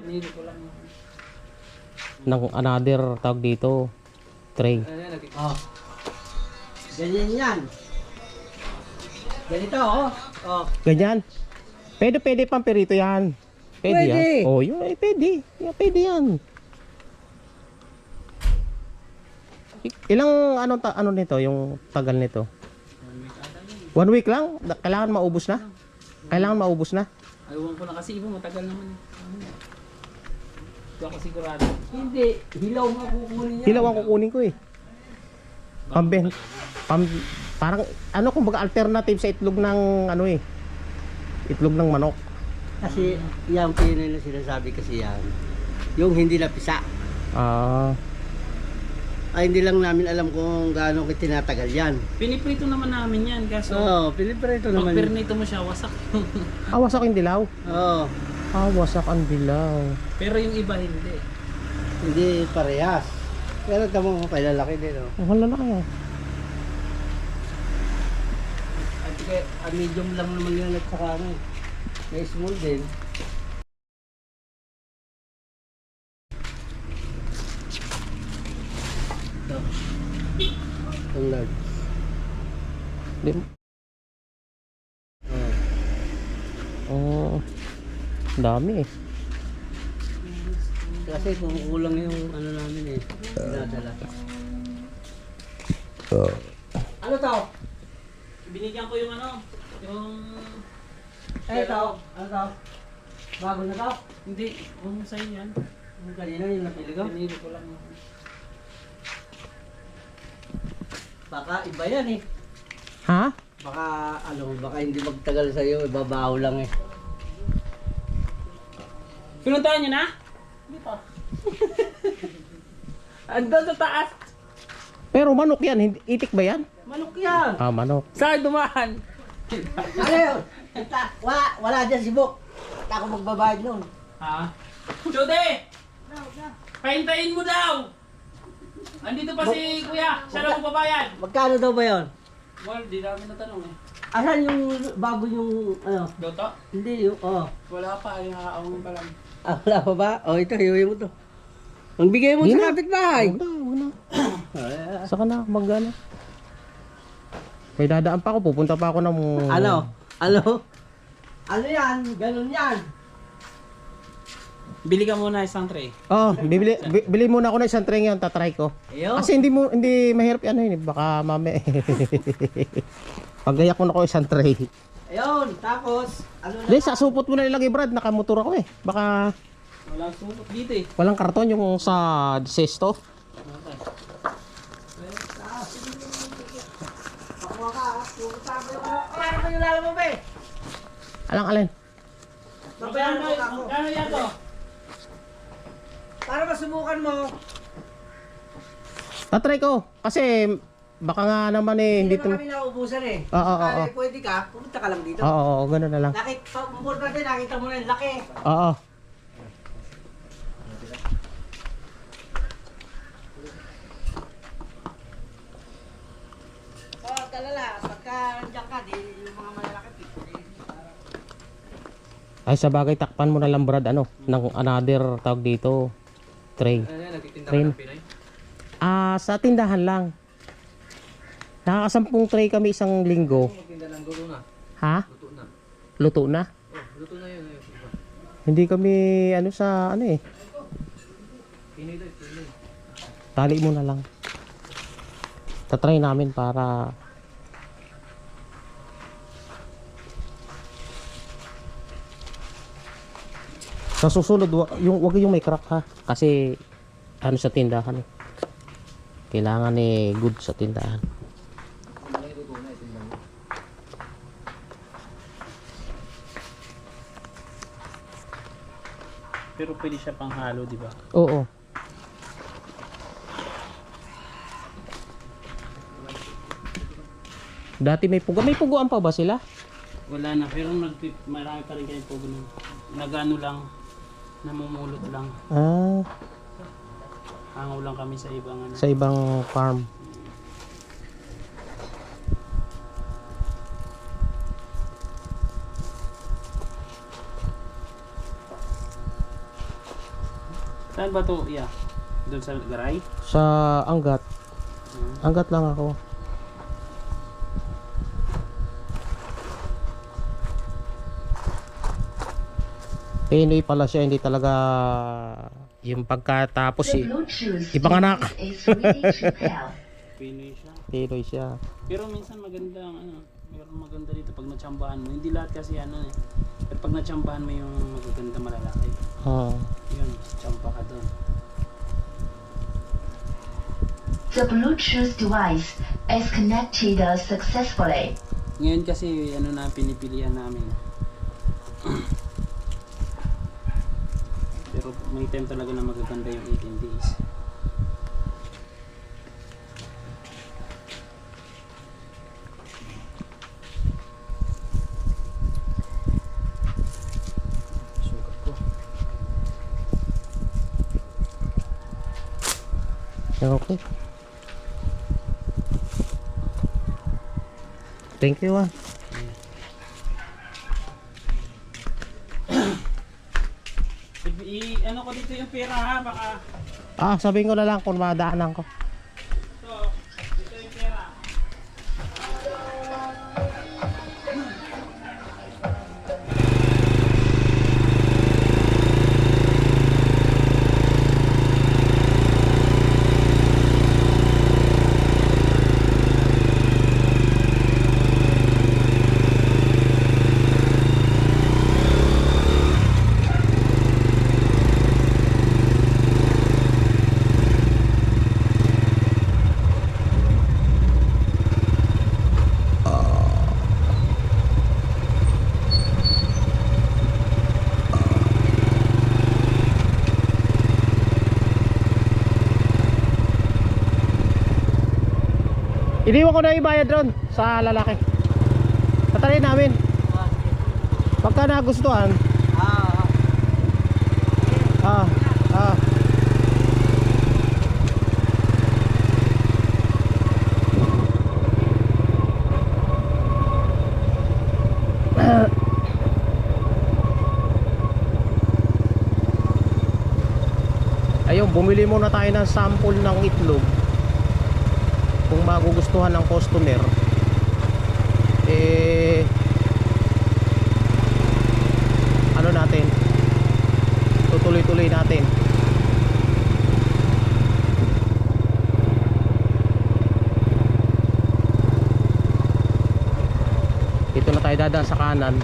Pinili ko lang. ng another tawag dito tray. Oh. Ganyan yan. Ganito, oh. Oh. Ganyan. Pwede, pwede pang perito yan. Pwede, Pwede. yan. Oh, yun, eh, pwede. Yeah, pwede yan. Ilang ano ta, ano nito, yung tagal nito? One week lang? Kailangan maubos na? Kailangan maubos na? Ayawan ko na kasi iba matagal naman. Hindi ako sigurado. Hindi. Hilaw nga kukunin niya. Hilaw ang kukunin ko eh. Pamben. Pam, parang ano kumbaga alternative sa itlog ng ano eh. Itlog ng manok. Kasi yung pinay na sinasabi kasi yan. Yung hindi napisa. Ah, Ay, hindi lang namin alam kung gaano tinatagal yan. Piniprito naman namin yan. Kaso, Oo, oh, piniprito pag naman. pernito mo siya, wasak. ah, wasak ang dilaw. Oo. Ah, wasak ang dilaw. Pero yung iba hindi. hindi parehas. Pero tamo mo kay lalaki din, oh. Ang na kaya. At kaya, ah, medium lang naman yun at saka ano. eh. May small din. Ito. Itong large. Di, Oh. oh, dami eh. Kasi kung kulang yung ano namin eh. Dinadala. Ano to? Binigyan ko yung ano, yung... Eh, ito. Ano to? Bago na to? Hindi, yung sa'yo yan. Yung kanina yung napili ko? Pinili ko lang. Baka iba yan eh. Ha? Baka ano, baka hindi magtagal sa'yo, ibabaho lang eh. Pinuntahan niyo na? Hindi pa. Andun sa taas. Pero manok yan, hindi, itik ba yan? Manok yan! Ah, manok. Saan dumaan? Ano yun? Wala, wala dyan si Bok. Ita ako magbabayad nun. Ha? Jude! Pahintayin mo daw! Andito pa si kuya, siya lang magbabayad. Magkano daw ba yun? Well, di namin natanong eh. Asan yung bago yung ano? Doto? Hindi yung, oh. Wala pa, yung aawang pa lang. Ah, wala pa ba? Oh, ito, hiwi mo to. Ang bigay mo Di sa na. kapitbahay. Huwag na, huwag na. Ah, Saka na, mag-ano. May dadaan pa ako, pupunta pa ako ng... Ano? Ano? Ano yan? Ganun yan. Bili ka muna isang tray. Oh, bibili, bi- bili muna ako ng isang tray ngayon, tatry ko. Ayun. Kasi hindi mo hindi mahirap ano yun, eh, baka mame. Pagayak ko na ko isang tray. Ayun, tapos, ano na? Hindi, sa supot mo na ilagay Brad, nakamotor ako eh. Baka Walang sumot dito eh. walang karton yung sa sesto. Pakuha ka, ah. Pumunta ka. Paano kayo lalo mo, be? Alang alin? Babayaran mo ako. Magkano yan to? Para masubukan mo, Tatry ko. Kasi baka nga naman eh, hindi hindi naman kami nauubusan eh. Oo, oo, Kaya oo. pwede ka, pumunta ka lang dito. Oo, oo, oo, ganun na lang. Nakita, pa, importante, nakita mo na yung laki. Oo. Oh, talala, pagka nandiyan ka, di yung mga malalaki. Ay sa bagay, takpan mo na lang Brad, ano, ng another tawag dito, tray. Ayan, nagtitinda Train. ng Pinoy. Ah, sa tindahan lang. Nakakasampung tray kami isang linggo. Ha? Luto na. Luto na? Oh, luto na yun. Hindi kami ano sa ano eh. Tali mo na lang. Tatry namin para sa susunod yung wag yung may crack ha kasi ano sa tindahan eh. Kailangan eh good sa tindahan. Pero pwede siya pang halo, di ba? Oo. Dati may puga. May puguan pa ba sila? Wala na, pero nagpi- marami pa rin kayo ganun. Nagano lang, namumulot lang. Ah, Hangaw lang kami sa ibang ano. sa ibang farm. Saan ba to? Yeah. Doon sa garay? Sa Angat. Hmm. Angat lang ako. Pinoy pala siya, hindi talaga yung pagkatapos eh. Bluetooth Ibang anak. device is ready to pair. Pinoy siya. Pinoy siya. Pero minsan maganda ang ano, meron maganda dito pag natsambahan mo. Hindi lahat kasi ano eh. Pero pag natsambahan mo yung magaganda malalaki. Ah. Yun, tsamba ka doon. The Bluetooth device is connected successfully. Ngayon kasi ano na pinipilian namin. Pero may time talaga na magaganda yung 18 days. Sugat ko. Okay. Thank you ah. I, ano ko dito yung pera ha, baka Ah, sabihin ko na lang kung madaanan ko. ito, dito yung pera. Iniwan ko na ibayad ron sa lalaki. Tatalin namin. Pagka nagustuhan. Ah, Ah, ah. Ayun, bumili muna tayo ng sample ng itlog. Kung magugustuhan ng customer. Eh ano natin? tutuloy-tuloy natin. Dito na tayo dadaan sa kanan.